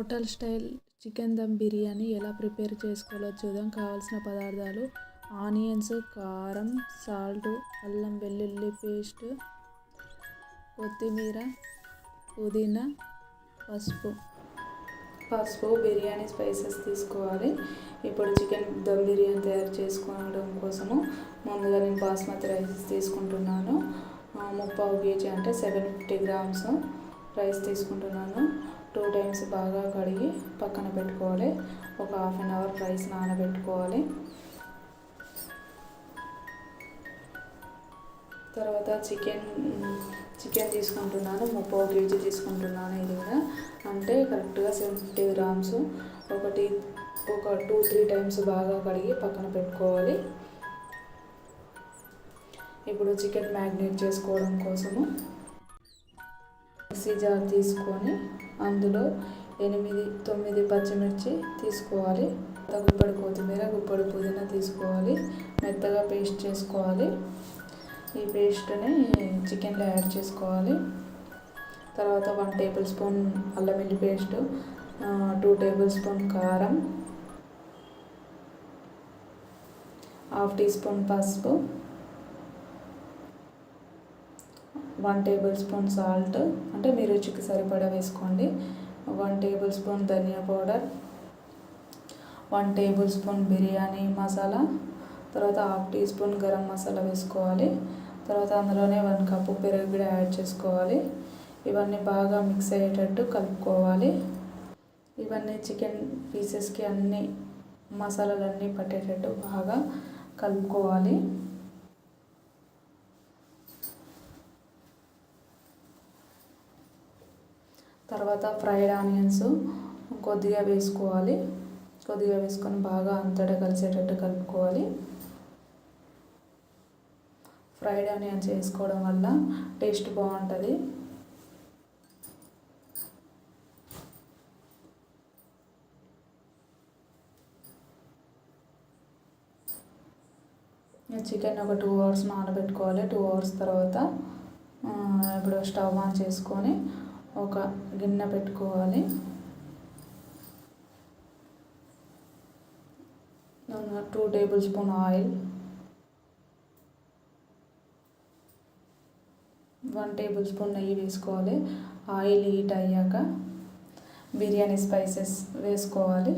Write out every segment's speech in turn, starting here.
Hotel style chicken dum biryani ఎలా prepare చేసుకోవాలో చూద్దాం. కావాల్సిన పదార్థాలు ఆనియన్స్ కారం సాల్ట్ అల్లం వెల్లుల్లి పేస్ట్ కొత్తిమీర పుదీనా పసుపు. పసుపు బిర్యానీ స్పైసెస్ తీసుకోవాలి. ఇప్పుడు చికెన్ దమ్ బిర్యానీ తయారు చేసుకోవడం కోసము ముందుగా నేను బాస్మతి రైస్ తీసుకుంటున్నాను. ముప్పావు కేజీ అంటే సెవెన్ ఫిఫ్టీ గ్రామ్స్ రైస్ తీసుకుంటున్నాను. టూ టైమ్స్ బాగా కడిగి పక్కన పెట్టుకోవాలి. ఒక హాఫ్ అన్ అవర్ రైస్ నానబెట్టుకోవాలి. తర్వాత చికెన్ చికెన్ తీసుకుంటున్నాను ముప్పై కేజీ తీసుకుంటున్నాను ఇది కూడా. అంటే కరెక్ట్గా సెవెన్ ఫిఫ్టీ గ్రామ్స్ ఒకటి ఒక టూ త్రీ టైమ్స్ బాగా కడిగి పక్కన పెట్టుకోవాలి. ఇప్పుడు చికెన్ మ్యాగ్నేట్ చేసుకోవడం కోసము మిక్సీ జార్ తీసుకొని అందులో ఎనిమిది తొమ్మిది పచ్చిమిర్చి తీసుకోవాలి. గుప్పడి కొత్తిమీర గుప్పడి పుదీనా తీసుకోవాలి. మెత్తగా పేస్ట్ చేసుకోవాలి. ఈ పేస్ట్ని చికెన్లో యాడ్ చేసుకోవాలి. తర్వాత వన్ టేబుల్ స్పూన్ అల్లం వెల్లి పేస్ట్ టూ టేబుల్ స్పూన్ కారం హాఫ్ టీ స్పూన్ పసుపు వన్ టేబుల్ స్పూన్ సాల్ట్ అంటే మీ రుచికి సరిపడా వేసుకోండి. వన్ టేబుల్ స్పూన్ ధనియా powder one tablespoon biryani masala తర్వాత half teaspoon garam masala వేసుకోవాలి. తర్వాత అందులోనే వన్ కప్పు పెరుగు కూడా యాడ్ చేసుకోవాలి. ఇవన్నీ బాగా మిక్స్ అయ్యేటట్టు కలుపుకోవాలి. ఇవన్నీ చికెన్ పీసెస్కి అన్ని మసాలాలన్నీ పట్టేటట్టు బాగా కలుపుకోవాలి. తర్వాత ఫ్రైడ్ ఆనియన్స్ కొద్దిగా వేసుకోవాలి. కొద్దిగా వేసుకొని బాగా అంతటా కలిసేటట్టు కలుపుకోవాలి. ఫ్రైడ్ ఆనియన్స్ వేసుకోవడం వల్ల టేస్ట్ బాగుంటుంది. చికెన్ ఒక టూ అవర్స్ నానబెట్టుకోవాలి. టూ అవర్స్ తర్వాత ఇప్పుడు స్టవ్ ఆన్ చేసుకొని ఒక గిన్నె పెట్టుకోవాలి. Two tablespoon oil one tablespoon నెయ్యి వేసుకోవాలి. ఆయిల్ హీట్ అయ్యాక బిర్యానీ స్పైసెస్ వేసుకోవాలి.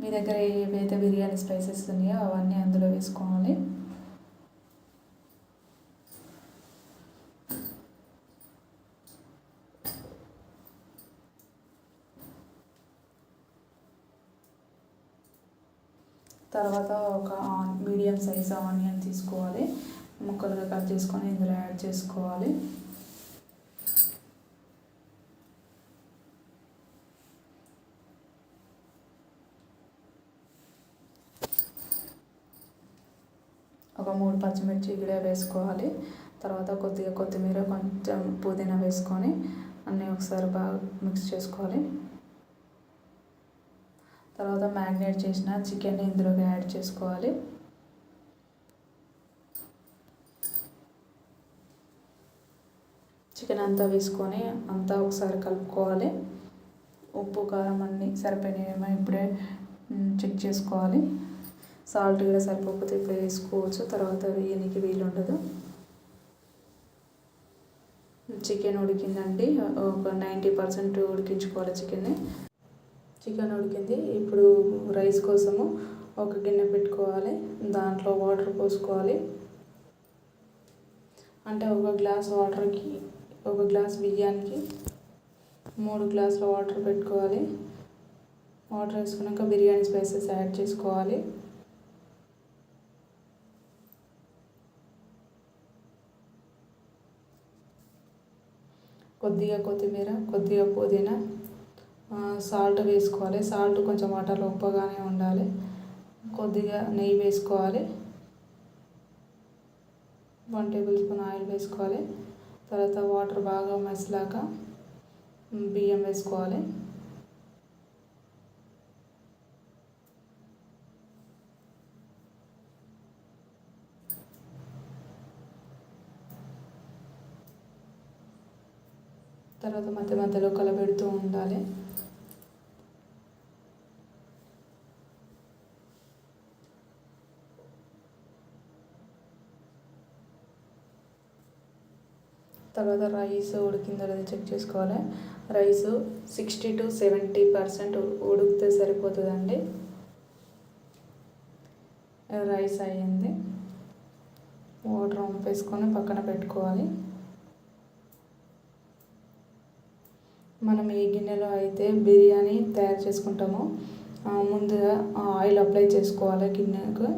మీ దగ్గర ఏవైతే బిర్యానీ స్పైసెస్ ఉన్నాయో అవన్నీ అందులో వేసుకోవాలి. తర్వాత ఒక మీడియం సైజ్ ఆనియన్ తీసుకోవాలి. ముక్కలుగా కట్ చేసుకొని ఇందులో యాడ్ చేసుకోవాలి. ఒక మూడు పచ్చిమిర్చి కూడా వేసుకోవాలి. తర్వాత కొద్దిగా కొత్తిమీర కొంచెం పుదీనా వేసుకొని అన్నీ ఒకసారి బాగా మిక్స్ చేసుకోవాలి. తర్వాత మ్యాగ్నేట్ చేసిన చికెన్ ఇందులోకి యాడ్ చేసుకోవాలి. చికెన్ అంతా వేసుకొని అంతా ఒకసారి కలుపుకోవాలి. ఉప్పు కారం అన్నీ సరిపోయినాయేమో ఇప్పుడే చెక్ చేసుకోవాలి. సాల్ట్ కూడా సరిపోకపోతే ఇప్పుడు వేసుకోవచ్చు. తర్వాత వేయనికి వీలు ఉండదు చికెన్ ఉడికిందండి. ఒక నైంటీ పర్సెంట్ ఉడికించుకోవాలి చికెన్ని. చికెన్ ఉడికింది. ఇప్పుడు రైస్ కోసము ఒక గిన్నె పెట్టుకోవాలి. దాంట్లో వాటర్ పోసుకోవాలి. అంటే ఒక గ్లాస్ వాటర్కి ఒక గ్లాస్ బియ్యానికి మూడు గ్లాసుల వాటర్ పెట్టుకోవాలి. వాటర్ వేసుకున్నాక బిర్యానీ స్పైసెస్ యాడ్ చేసుకోవాలి. కొద్దిగా కొత్తిమీర కొద్దిగా పుదీనా సాల్ట్ వేసుకోవాలి. సాల్ట్ కొంచెం వాటర్లో ఉప్పగానే ఉండాలి. కొద్దిగా నెయ్యి వేసుకోవాలి. వన్ టేబుల్ స్పూన్ ఆయిల్ వేసుకోవాలి. తర్వాత వాటర్ బాగా మసిలాక బియ్యం వేసుకోవాలి. తర్వాత మధ్య మధ్యలో కలబెడుతూ ఉండాలి. తర్వాత రైస్ ఉడికిందో లేదో చెక్ చేసుకోవాలి. Rice sixty to seventy percent ఉడికితే సరిపోతుందండి. రైస్ అయ్యింది. వాటర్ వంపేసుకొని పక్కన పెట్టుకోవాలి. మనం ఏ గిన్నెలో అయితే బిర్యానీ తయారు చేసుకుంటామో ముందుగా ఆయిల్ అప్లై చేసుకోవాలి గిన్నెకు.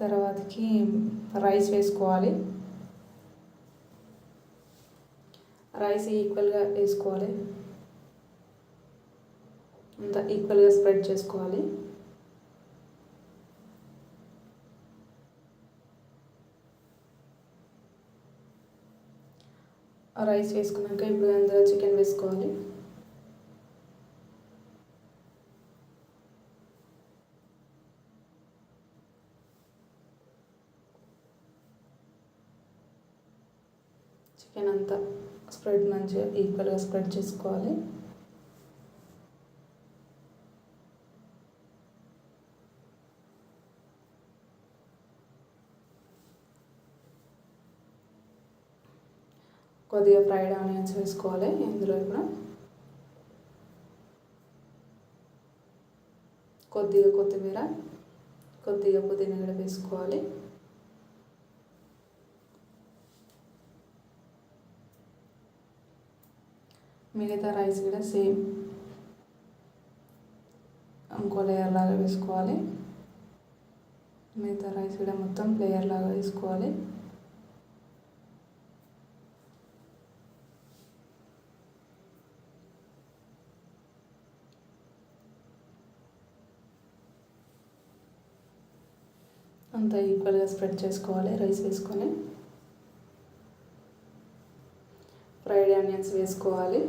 తర్వాతకి రైస్ వేసుకోవాలి. రైస్ ఈక్వల్గా వేసుకోవాలి. అంతా ఈక్వల్గా స్ప్రెడ్ చేసుకోవాలి. రైస్ వేసుకున్నాక ఇప్పుడు అందులో చికెన్ వేసుకోవాలి. చికెన్ అంతా స్ప్రెడ్ మంచిగా ఈక్వల్గా స్ప్రెడ్ చేసుకోవాలి. కొద్దిగా ఫ్రైడ్ ఆనియన్స్ వేసుకోవాలి ఇందులో ఇప్పుడు కొద్దిగా కొత్తిమీర కొద్దిగా పుదీనా కూడా వేసుకోవాలి. మిగతా రైస్ కూడా సేమ్ ఇంకో లేయర్ లాగా వేసుకోవాలి. మిగతా రైస్ కూడా మొత్తం లేయర్ లాగా వేసుకోవాలి. అంతా ఈక్వల్గా స్ప్రెడ్ చేసుకోవాలి రైస్ వేసుకొని. ఫ్రైడ్ ఆనియన్స్ వేసుకోవాలి.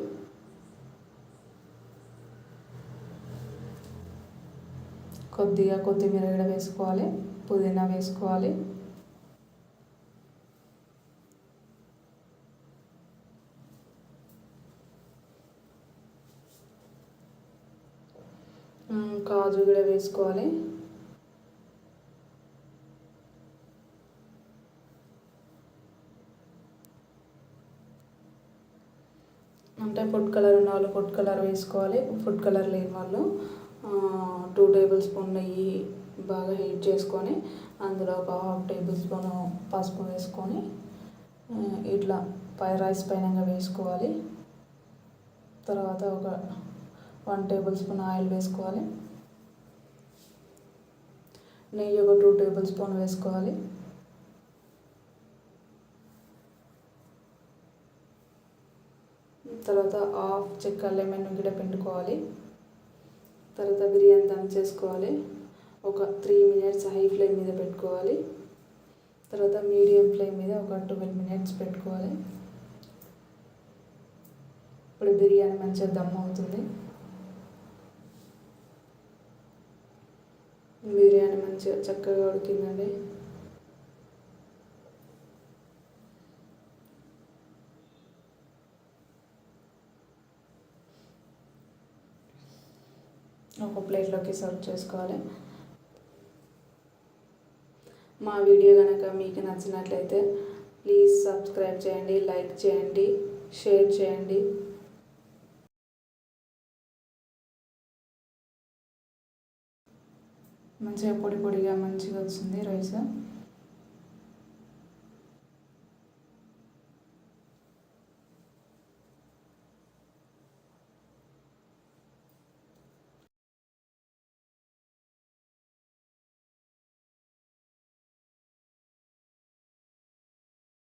కొద్దిగా కొత్తిమీర కూడా వేసుకోవాలి పుదీనా వేసుకోవాలి. కాజు కూడా వేసుకోవాలి. అంటే ఫుడ్ కలర్ ఉన్న వాళ్ళు ఫుడ్ కలర్ వేసుకోవాలి ఫుడ్ కలర్ లేని వాళ్ళు. టూ టేబుల్ స్పూన్ నెయ్యి బాగా హీట్ చేసుకొని అందులో ఒక హాఫ్ టేబుల్ స్పూన్ పసుపు వేసుకొని ఇట్లా పై రైస్ పైన వేసుకోవాలి. తర్వాత ఒక వన్ టేబుల్ స్పూన్ ఆయిల్ వేసుకోవాలి. నెయ్యి ఒక టూ టేబుల్ స్పూన్ వేసుకోవాలి. తర్వాత హాఫ్ చెక్క లెమన్ గిడ పిండుకోవాలి. తర్వాత బిర్యానీ దమ్ చేసుకోవాలి. ఒక త్రీ మినిట్స్ హై ఫ్లేమ్ మీద పెట్టుకోవాలి. తర్వాత మీడియం ఫ్లేమ్ మీద ఒక ట్వెల్వ్ మినిట్స్ పెట్టుకోవాలి. ఇప్పుడు బిర్యానీ మంచిగా దమ్ అవుతుంది. బిర్యానీ మంచిగా చక్కగా ఉడికిందండి ఒక ప్లేట్లోకి సర్వ్ చేసుకోవాలి. మా వీడియో కనుక మీకు నచ్చినట్లయితే ప్లీజ్ సబ్స్క్రైబ్ చేయండి లైక్ చేయండి షేర్ చేయండి. మంచిగా పొడి పొడిగా మంచిగా వచ్చింది రైస్.